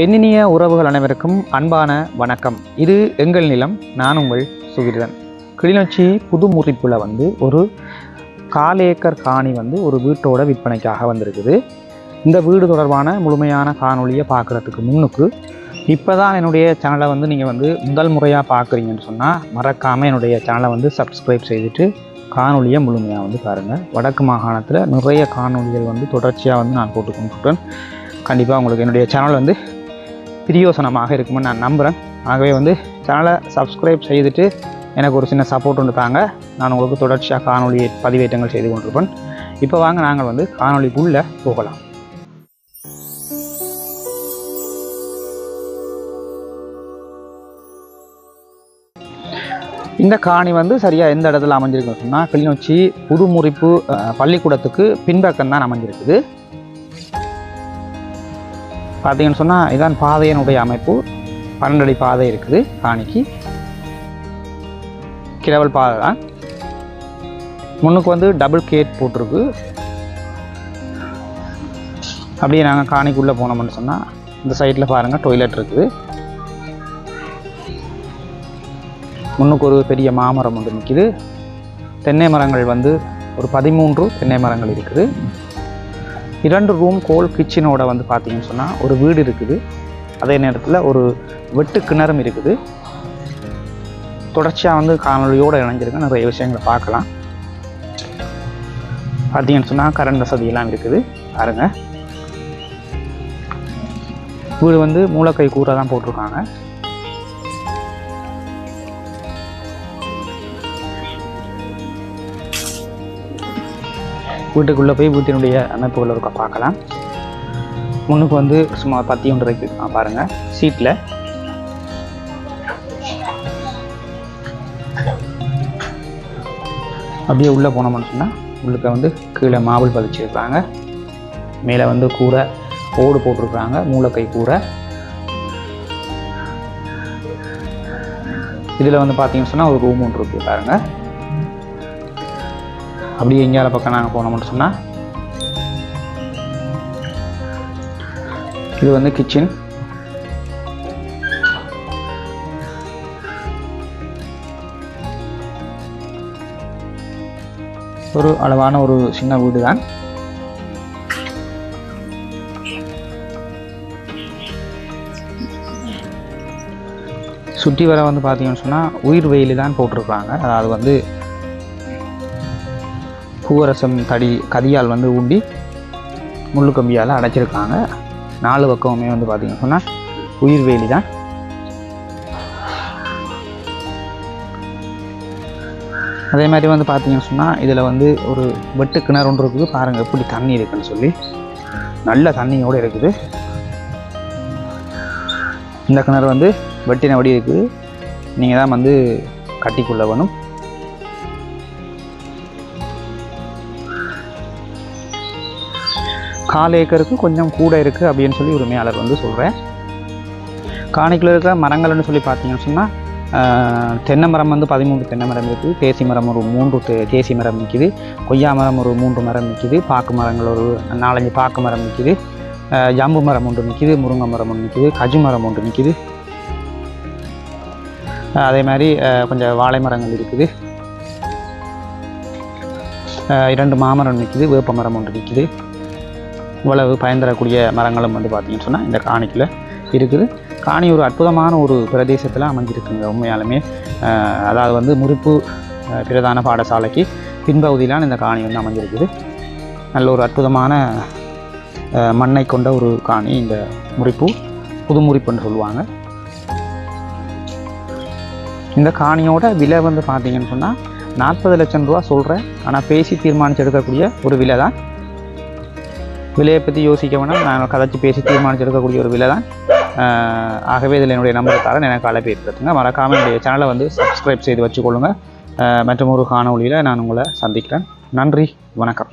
எண்ணினிய உறவுகள் அனைவருக்கும் அன்பான வணக்கம். இது எங்கள் நிலம் நான் உங்கள் சுகிர்தன். கிளிநொச்சி புது முறிப்பில் வந்து ஒரு கால் ஏக்கர் காணி வந்து ஒரு வீட்டோட விற்பனைக்காக வந்திருக்குது. இந்த வீடு தொடர்பான முழுமையான காணொலியை பார்க்குறதுக்கு முன்னுக்கு இப்போ தான் என்னுடைய சேனலை வந்து நீங்கள் வந்து முதல் முறையாக பார்க்குறீங்கன்னு சொன்னால் மறக்காமல் என்னுடைய சேனலை வந்து சப்ஸ்கிரைப் செய்துட்டு காணொலியை முழுமையாக வந்து பாருங்கள் வடக்கு மாகாணத்தில் நிறைய காணொளிகள் வந்து தொடர்ச்சியாக வந்து நான் போட்டு கண்டிப்பாக உங்களுக்கு என்னுடைய சேனல் வந்து பிரியோசனமாக இருக்கும்னு நான் நம்புகிறேன் ஆகவே வந்து சேனலை சப்ஸ்கிரைப் செய்துட்டு எனக்கு ஒரு சின்ன சப்போர்ட் ஒன்று தாங்க. நான் உங்களுக்கு தொடர்ச்சியாக காணொளி பதிவேற்றங்கள் செய்து கொண்டிருப்பேன். இப்போ வாங்க நாங்கள் வந்து காணொலிக்குள்ளே போகலாம். இந்த காணி வந்து சரியாக எந்த இடத்துல அமைஞ்சிருக்குன்னு சொன்னால் கிளிநொச்சி புதுமுறிப்பு அஹ், பள்ளிக்கூடத்துக்கு பின்பக்கம் தான் அமைஞ்சிருக்குது. பார்த்தீங்கன்னு சொன்னால் இதான் பாதையினுடைய அமைப்பு. பன்னெண்டடி பாதை இருக்குது காணிக்கு. கிழவல் பாதை தான். முன்னுக்கு வந்து டபுள் கேட் போட்டிருக்கு. அப்படியே நாங்கள் காணிக்குள்ளே போனோம்னு சொன்னால் இந்த சைடில் பாருங்கள் டொய்லெட் இருக்குது. முன்னுக்கு ஒரு பெரிய மாமரம் ஒன்று நிற்கிது தென்னை மரங்கள் வந்து ஒரு பதிமூன்று தென்னை மரங்கள் இருக்குது. இரண்டு ரூம் கோல் கிச்சனோட வந்து பார்த்தீங்கன்னு சொன்னால் ஒரு வீடு இருக்குது. அதே நேரத்தில் ஒரு வெட்டு கிணறும் இருக்குது. தொடர்ச்சியாக வந்து காணொலியோடு இணைஞ்சிருக்க நிறைய விஷயங்களை பார்க்கலாம். பார்த்தீங்கன்னு சொன்னால் கரண்ட் வசதியெல்லாம் இருக்குது. பாருங்க. வீடு வந்து மூலக்கை கூரை தான் போட்டிருக்காங்க. வீட்டுக்குள்ளே போய் வீட்டினுடைய அமைப்புகள் இருக்க பார்க்கலாம். முன்னுக்கு வந்து சும்மா பத்தி ஒன்று இருக்கு. பாருங்கள் சீட்டில் அப்படியே உள்ளே போனோம்னு சொன்னால் உள்ளுக்க வந்து கீழே மாவுள் பதிச்சிருக்காங்க. மேலே வந்து கூரை ஓடு போட்டிருக்கிறாங்க மூளைக்கை கூரை. இதில் வந்து பார்த்தீங்கன்னு சொன்னால் ஒரு ரூம் ஒன்று இருக்குது பாருங்கள் அப்படியே எங்கேயால பக்கம் நாங்கள் போனோம்னு சொன்னால் இது வந்து கிச்சன் ஒரு அளவான ஒரு சின்ன வீடு தான் சுற்றி வர வந்து பார்த்தீங்கன்னு சொன்னால் உயிர் வெயில் தான் போட்டிருக்காங்க அதாவது வந்து பூவரசம் தடி கதியால் வந்து ஊண்டி முள்ளு கம்பியால் அடைச்சிருக்காங்க. நாலு பக்கமுமே வந்து பார்த்தீங்கன்னு சொன்னால் உயிர் வேலி தான். அதே மாதிரி வந்து பார்த்தீங்கன்னு சொன்னால் இதில் வந்து ஒரு வெட்டு கிணறு ஒன்று இருக்குது. பாருங்கள் எப்படி தண்ணி இருக்குன்னு சொல்லி. நல்ல தண்ணியோடு இருக்குது. இந்த கிணறு வந்து வெட்டின வடி இருக்குது நீங்கள் தான் வந்து கட்டிக்கொள்ள வேணும் கால் ஏக்கருக்கு கொஞ்சம் கூட இருக்குது அப்படின்னு சொல்லி உரிமையாளர் வந்து சொல்கிறேன் காணிக்கில் இருக்கிற மரங்கள்னு சொல்லி பார்த்தீங்கன்னு சொன்னால் தென்னை மரம் வந்து பதிமூன்று தென்னை மரம் இருக்குது. தேசி மரம் ஒரு மூன்று தே- தேசி மரம் நிற்கிது கொய்யா மரம் ஒரு மூன்று மரம் நிற்கிது பாக்கு மரங்கள் ஒரு நாலஞ்சு பாக்கு மரம் நிற்கிது அஹ், ஜம்பு மரம் ஒன்று நிற்கிது முருங்கை மரம் ஒன்று நிற்கிது கஜு மரம் ஒன்று நிற்கிது அதே மாதிரி கொஞ்சம் வாழை மரங்கள் இருக்குது. இரண்டு மாமரம் நிற்கிது வேப்ப மரம் ஒன்று நிற்கிது இவ்வளவு பயன் தரக்கூடிய மரங்களும் வந்து பார்த்தீங்கன்னு சொன்னால் இந்த காணிக்கில் இருக்குது. காணி ஒரு அற்புதமான ஒரு பிரதேசத்தில் அமைஞ்சிருக்குங்க உண்மையாலுமே. அதாவது வந்து முறிப்பு பிரதான பாடசாலைக்கு பின்பகுதியிலான இந்த காணி வந்து அமைஞ்சிருக்குது. நல்ல ஒரு அற்புதமான மண்ணை கொண்ட ஒரு காணி இந்த முறிப்பு புது முறிப்புன்னு சொல்லுவாங்க. இந்த காணியோட விலை வந்து பார்த்தீங்கன்னு சொன்னால் நாற்பது லட்சம் ரூபா சொல்கிறேன் ஆனால் பேசி தீர்மானித்து எடுக்கக்கூடிய ஒரு விலை தான் விலையை பற்றி யோசிக்க வேணாம். நான் கதைச்சி பேசி தீர்மானிச்சு எடுக்கக்கூடிய ஒரு விலை தான் ஆகவே இதில் என்னுடைய நம்பரை தரேன். எனக்கு அழைப்பு ஏற்படுத்துங்க. மறக்காமல் என்னுடைய சேனலை வந்து சப்ஸ்கிரைப் செய்து வச்சுக்கொள்ளுங்க. மற்றும் ஒரு காணொலியில் நான் உங்களை சந்திக்கிறேன். நன்றி. வணக்கம்.